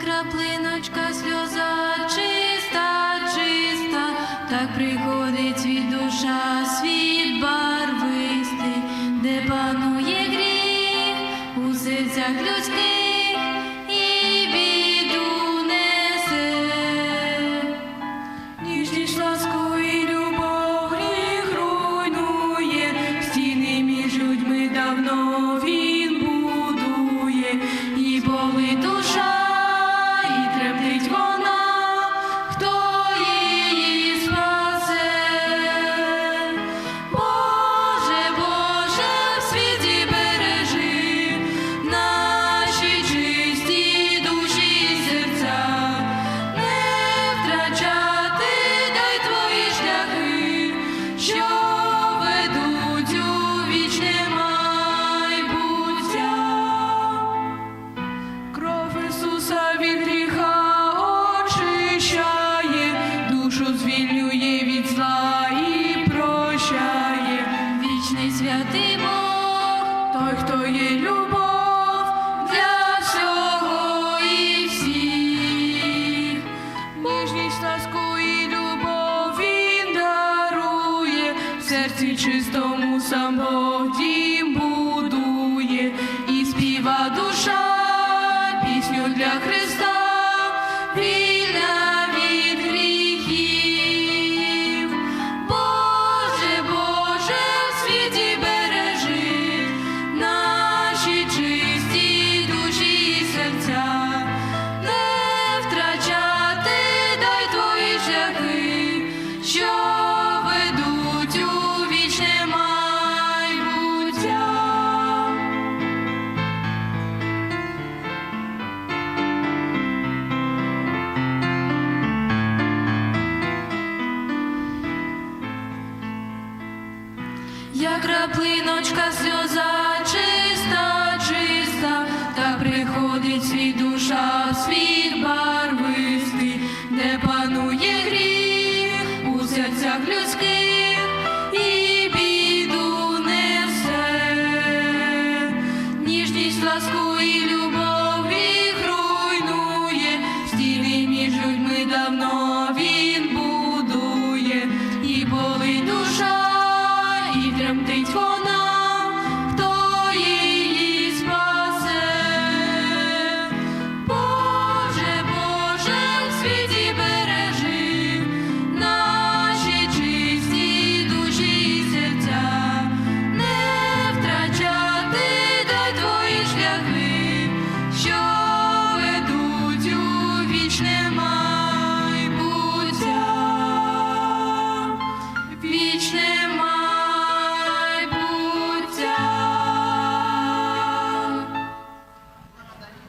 краплиночка сльоза, той, хто є любов для всього і всіх. Ніжність, ласку і любов дарує, серці чистому сам будує, і співа душа пісню для Христа, Як краплиночка сльоза, чиста, чиста, та приходить свій душа, світ барвистий, де панує гріх у серцях людських і біду ласку